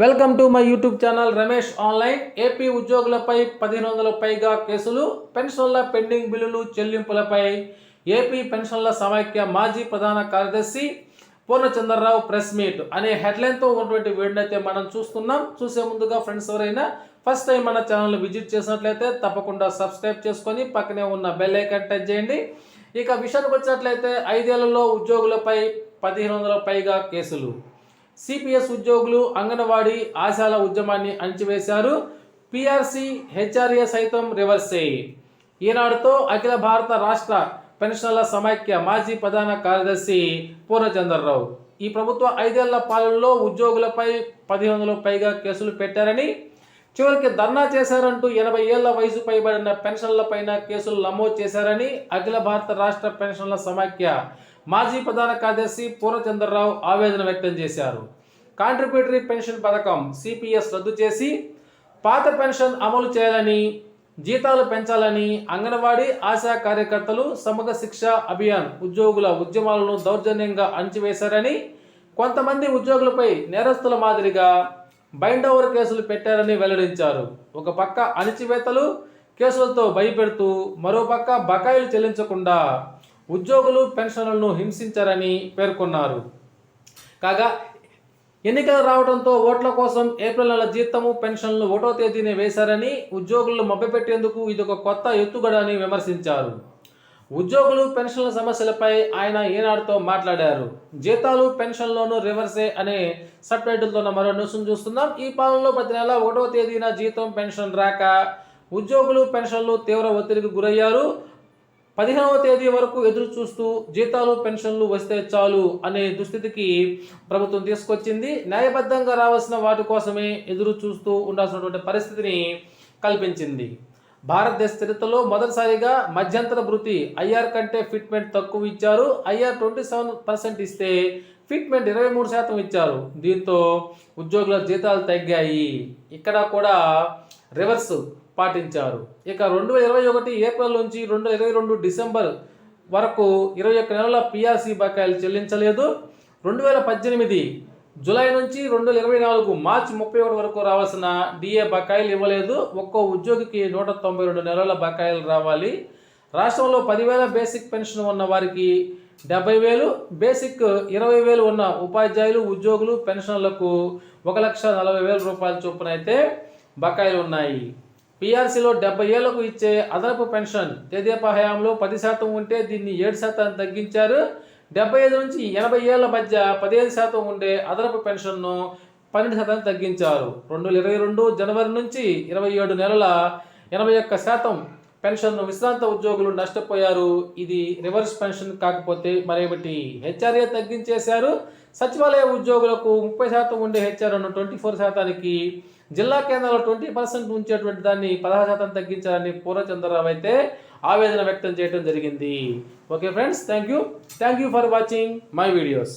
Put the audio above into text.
Welcome to my YouTube channel Ramesh online AP ఉద్యోగులపై పదిహేను వందల పైగా కేసులు పెన్షన్ల పెండింగ్ బిల్లులు చెల్లింపులపై ఏపీ పెన్షన్ల సమైక్య మాజీ ప్రధాన కార్యదర్శి పూర్ణచంద్రరావు ప్రెస్ మీట్ అనే హెడ్లైన్తో ఉన్నటువంటి వీడియో అయితే మనం చూస్తున్నాం. చూసే ముందుగా ఫ్రెండ్స్ ఎవరైనా ఫస్ట్ టైం మన ఛానల్ విజిట్ చేసినట్లయితే తప్పకుండా సబ్స్క్రైబ్ చేసుకొని పక్కనే ఉన్న బెల్ ఐకాన్ టచ్ చేయండి. ఇక విషయానికి వచ్చినట్లయితే ఐదేళ్ళలో ఉద్యోగులపై పదిహేను వందల పైగా కేసులు. సిపిఎస్ ఉద్యోగులు అంగన్వాడీ ఆశాల ఉద్యమాన్ని అణిచివేశారు. పిఆర్సి హెచ్ఆర్ఏ సైతం రివర్స్ అయ్యి ఈనాడుతో అఖిల భారత రాష్ట్ర పెన్షన్ల సమైక్య మాజీ ప్రధాన కార్యదర్శి పూర్ణచంద్రరావు. ఈ ప్రభుత్వ ఐదేళ్ళ పాలనలో ఉద్యోగులపై పదిహేను వందల పైగా కేసులు పెట్టారని చివరికి ధర్నా చేశారంటూ ఎనభై ఏళ్ళ వయసు పైబడిన పెన్షన్లపైన కేసులు నమోదు చేశారని అఖిల భారత రాష్ట్ర పెన్షన్ల సమాఖ్య మాజీ ప్రధాన కార్యదర్శి పూర్ణచంద్రరావు ఆవేదన వ్యక్తం చేశారు. కాంట్రిబ్యూటరీ పెన్షన్ పథకం సిపిఎస్ రద్దు చేసి పాత పెన్షన్ అమలు చేయాలని జీతాలు పెంచాలని అంగన్వాడీ ఆశా కార్యకర్తలు సమగ్ర శిక్ష అభియాన్ ఉద్యోగుల ఉద్యమాలను దౌర్జన్యంగా అణచివేశారని కొంతమంది ఉద్యోగులపై నేరస్తుల మాదిరిగా బైండ్ ఓవర్ కేసులు పెట్టారని వెల్లడించారు. ఒక పక్క అణచివేతలు కేసులతో భయపెడుతూ మరోపక్క బకాయిలు చెల్లించకుండా ఉద్యోగులు పెన్షన్లను హింసించారని పేర్కొన్నారు. కాగా ఎన్నికలు రావడంతో ఓట్ల కోసం ఏప్రిల్ నెల జీతము పెన్షన్లు ఒకటో తేదీనే వేశారని ఉద్యోగులను మభ్యపెట్టేందుకు ఇది ఒక కొత్త ఎత్తుగడ అని విమర్శించారు. ఉద్యోగులు పెన్షన్ల సమస్యలపై ఆయన ఈనాడుతో మాట్లాడారు. జీతాలు పెన్షన్లోనూ రివర్సే అనే సబ్ టైటిల్తో మరో న్యూస్ను చూస్తున్నాం. ఈ పాలనలో ప్రతి నెల ఒకటో తేదీన జీతం పెన్షన్ రాక ఉద్యోగులు పెన్షన్లు తీవ్ర ఒత్తిడికి గురయ్యారు. పదిహేనవ తేదీ వరకు ఎదురు చూస్తూ జీతాలు పెన్షన్లు వస్తే చాలు అనే దుస్థితికి ప్రభుత్వం తీసుకొచ్చింది. న్యాయబద్ధంగా రావాల్సిన వాటి కోసమే ఎదురు చూస్తూ ఉండాల్సినటువంటి పరిస్థితిని కల్పించింది. భారతదేశ చరిత్రలో మొదటిసారిగా మధ్యంతర భృతి ఐఆర్ కంటే ఫిట్మెంట్ తక్కువ ఇచ్చారు. ఐఆర్ ట్వంటీ సెవెన్ పర్సెంట్ ఇస్తే ఫిట్మెంట్ ఇరవై మూడు శాతం ఇచ్చారు. దీంతో ఉద్యోగుల జీతాలు తగ్గాయి. ఇక్కడ కూడా రివర్స్ పాటించారు. ఇక రెండు వేల ఇరవై ఒకటి ఏప్రిల్ నుంచి రెండు ఇరవై రెండు డిసెంబర్ వరకు ఇరవై ఒక్క నెలల పిఆర్సీ బకాయిలు చెల్లించలేదు. రెండు వేల పద్దెనిమిది జూలై నుంచి రెండు వేల ఇరవై నాలుగు మార్చి ముప్పై ఒకటి వరకు రావాల్సిన డిఏ బకాయిలు ఇవ్వలేదు. ఒక్కో ఉద్యోగికి నూట తొంభై రెండు నెలల బకాయిలు రావాలి. రాష్ట్రంలో పదివేల బేసిక్ పెన్షన్ ఉన్న వారికి డెబ్బై వేలు బేసిక్ ఇరవై వేలు ఉన్న ఉపాధ్యాయులు ఉద్యోగులు పెన్షన్లకు ఒక లక్ష నలభై వేల రూపాయల చొప్పున అయితే బకాయిలు ఉన్నాయి. పీఆర్సీలో డెబ్బై ఏళ్ళకు ఇచ్చే అదనపు పెన్షన్ తెదేపా హయాంలో పది శాతం ఉంటే దీన్ని ఏడు శాతం తగ్గించారు. డెబ్బై ఐదు నుంచి ఎనభై ఏళ్ళ మధ్య పదిహేను శాతం ఉండే అదనపు పెన్షన్ను పన్నెండు శాతం తగ్గించారు. రెండు వేల ఇరవై రెండు జనవరి నుంచి ఇరవై ఏడు నెలల ఎనభై ఒక్క శాతం పెన్షన్ను విశ్రాంత ఉద్యోగులు నష్టపోయారు. ఇది రివర్స్ పెన్షన్ కాకపోతే మరేమిటి? హెచ్ఆర్ఏ తగ్గించేశారు. సచివాలయ ఉద్యోగులకు ముప్పై శాతం ఉండే హెచ్ఆర్ను ట్వంటీ ఫోర్ శాతానికి జిల్లా కేంద్రాల్లో ట్వంటీ పర్సెంట్ ఉంచేటువంటి దాన్ని పదహారు శాతం తగ్గించాలని పూర్ణచంద్రరావు అయితే ఆవేదన వ్యక్తం చేయడం జరిగింది. Okay friends thank you thank you for watching my videos.